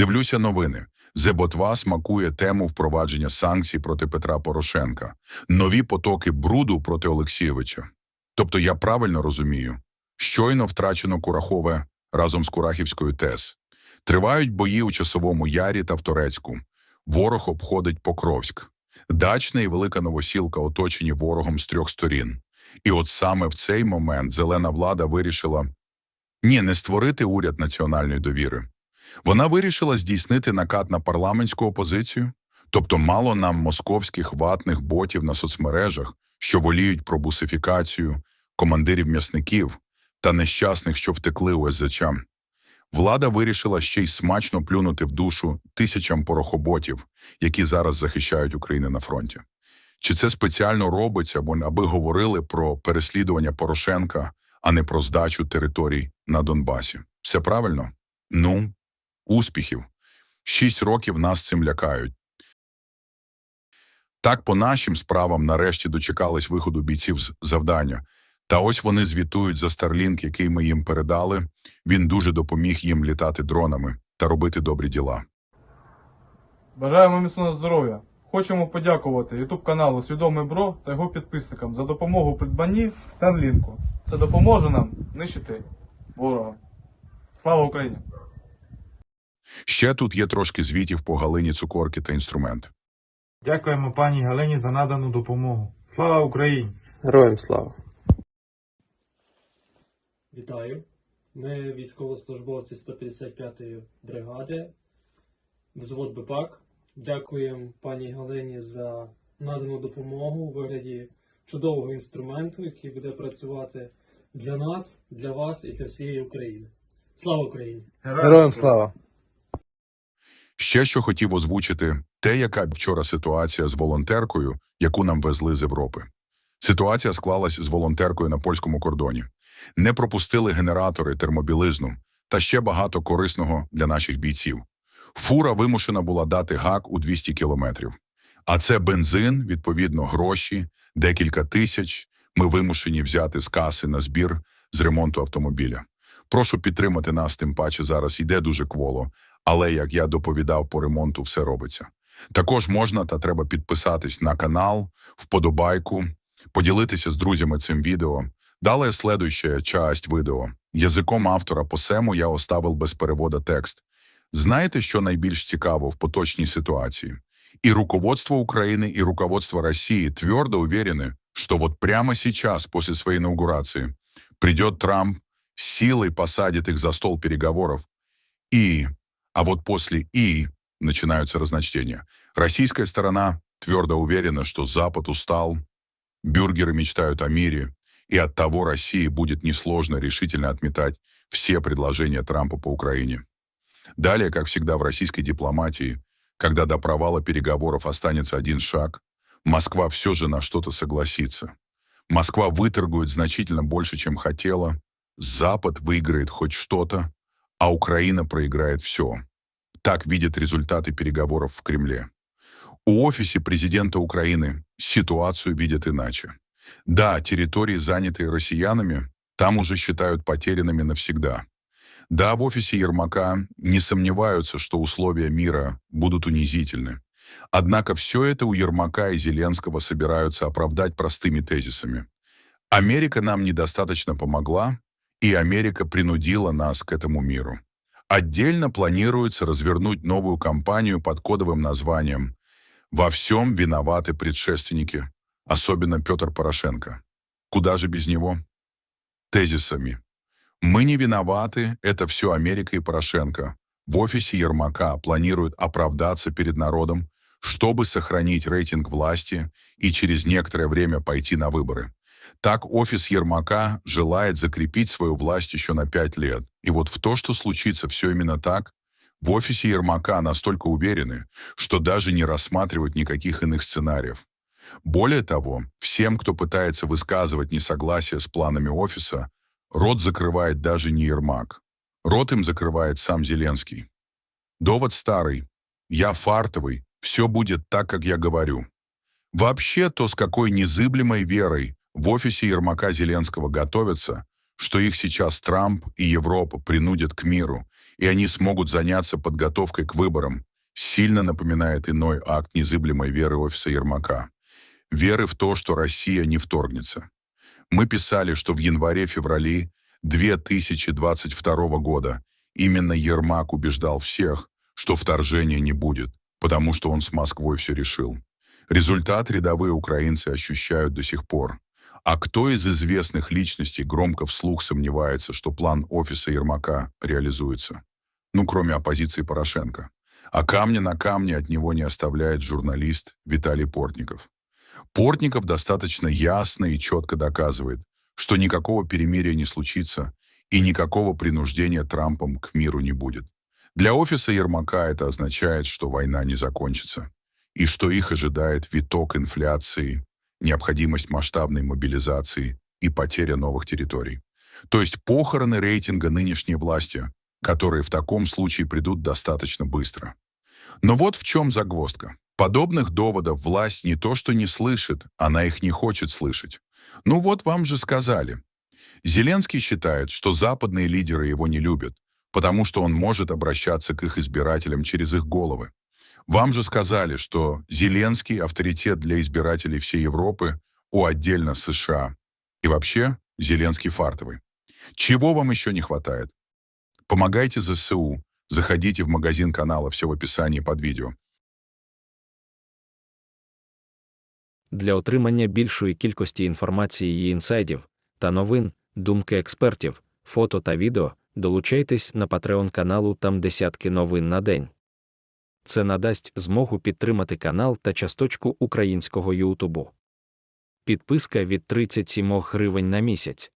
Дивлюся новини. Зеботва смакує тему впровадження санкцій проти Петра Порошенка, нові потоки бруду проти Олексійовича. Тобто я правильно розумію, щойно втрачено Курахове разом з Курахівською ТЕС. Тривають бої у Часовому Ярі та в Торецьку. Ворог обходить Покровськ. Дачна і Велика Новосілка оточені ворогом з трьох сторін. І от саме в цей момент зелена влада вирішила ні, не створити уряд національної довіри. Вона вирішила здійснити накат на парламентську опозицію, тобто мало нам московських ватних ботів на соцмережах, що воліють про бусифікацію, командирів м'ясників та нещасних, що втекли у СЗЧ. Влада вирішила ще й смачно плюнути в душу тисячам порохоботів, які зараз захищають Україну на фронті. Чи це спеціально робиться, бо аби говорили про переслідування Порошенка, а не про здачу територій на Донбасі? Все правильно? Ну, успіхів. Шість років нас цим лякають. Так по нашим справам нарешті дочекались виходу бійців з завдання. Та ось вони звітують за Старлінк, який ми їм передали. Він дуже допоміг їм літати дронами та робити добрі діла. Бажаємо міцного здоров'я. Хочемо подякувати YouTube каналу Свідомий Бро та його підписникам за допомогу придбанні Старлінку. Це допоможе нам нищити ворога. Слава Україні! Ще тут є трошки звітів по галині цукорки та інструмент. Дякуємо пані Галині за надану допомогу. Слава Україні! Героям слава! Вітаю! Ми військовослужбовці 155-ї бригади, взвод БПАК. Дякуємо пані Галині за надану допомогу у вигляді чудового інструменту, який буде працювати для нас, для вас і для всієї України. Слава Україні! Героям слава! Ще що хотів озвучити, те, яка вчора ситуація з волонтеркою, яку нам везли з Європи. Ситуація склалась з волонтеркою на польському кордоні. Не пропустили генератори, термобілизну та ще багато корисного для наших бійців. Фура вимушена була дати гак у 200 кілометрів. А це бензин, відповідно, гроші, декілька тисяч. Ми вимушені взяти з каси на збір з ремонту автомобіля. Прошу підтримати нас, тим паче зараз йде дуже кволо, але як я доповідав по ремонту, все робиться. Також можна та треба підписатись на канал, вподобайку, поділитися з друзями цим відео. Далее следующая часть видео. Язиком автора по сему я оставив без перевода текст. Знаєте, що найбільш цікаво в поточній ситуації? И руководство Украины, и руководство России твердо уверены, что вот прямо сейчас, после своей инаугурации, придет Трамп, силой посадит их за стол переговоров. И, а вот после «и» начинаются разночтения. Российская сторона твердо уверена, что Запад устал, бюргеры мечтают о мире, и от того России будет несложно решительно отметать все предложения Трампа по Украине. Далее, как всегда в российской дипломатии, когда до провала переговоров останется один шаг, Москва все же на что-то согласится. Москва выторгует значительно больше, чем хотела, Запад выиграет хоть что-то, а Украина проиграет все. Так видят результаты переговоров в Кремле. У офисе президента Украины ситуацию видят иначе. Да, территории, занятые россиянами, там уже считают потерянными навсегда. Да, в офисе Ермака не сомневаются, что условия мира будут унизительны. Однако все это у Ермака и Зеленского собираются оправдать простыми тезисами. Америка нам недостаточно помогла, и Америка принудила нас к этому миру. Отдельно планируется развернуть новую кампанию под кодовым названием «Во всем виноваты предшественники», особенно Петр Порошенко. Куда же без него? Тезисами. Мы не виноваты, это все Америка и Порошенко. В офисе Ермака планируют оправдаться перед народом, чтобы сохранить рейтинг власти и через некоторое время пойти на выборы. Так офис Ермака желает закрепить свою власть еще на пять лет. И вот в то, что случится все именно так, в офисе Ермака настолько уверены, что даже не рассматривают никаких иных сценариев. Более того, всем, кто пытается высказывать несогласие с планами офиса, рот закрывает даже не Ермак. Рот им закрывает сам Зеленский. Довод старый. Я фартовый, все будет так, как я говорю. Вообще, то с какой незыблемой верой в офисе Ермака Зеленского готовятся, что их сейчас Трамп и Европа принудят к миру и они смогут заняться подготовкой к выборам, сильно напоминает иной акт незыблемой веры офиса Ермака. Веры в то, что Россия не вторгнется. Мы писали, что в январе-феврале 2022 года именно Ермак убеждал всех, что вторжения не будет, потому что он с Москвой все решил. Результат рядовые украинцы ощущают до сих пор. А кто из известных личностей громко вслух сомневается, что план офиса Ермака реализуется? Ну, кроме оппозиции Порошенко. А камня на камне от него не оставляет журналист Виталий Портников. Портников достаточно ясно и четко доказывает, что никакого перемирия не случится и никакого принуждения Трампом к миру не будет. Для офиса Ермака это означает, что война не закончится, и что их ожидает виток инфляции, необходимость масштабной мобилизации и потеря новых территорий. То есть похороны рейтинга нынешней власти, которые в таком случае придут достаточно быстро. Но вот в чем загвоздка. Подобных доводов власть не то что не слышит, она их не хочет слышать. Ну вот вам же сказали. Зеленский считает, что западные лидеры его не любят, потому что он может обращаться к их избирателям через их головы. Вам же сказали, что Зеленский – авторитет для избирателей всей Европы у отдельно США. И вообще Зеленский фартовый. Чего вам еще не хватает? Помогайте ЗСУ. Заходите в магазин канала, все в описании под видео. Для отримання більшої кількості інформації і інсайдів та новин, думки експертів, фото та відео, долучайтесь на Patreon каналу там десятки новин на день. Це надасть змогу підтримати канал та часточку українського Ютубу. Підписка від 37 гривень на місяць.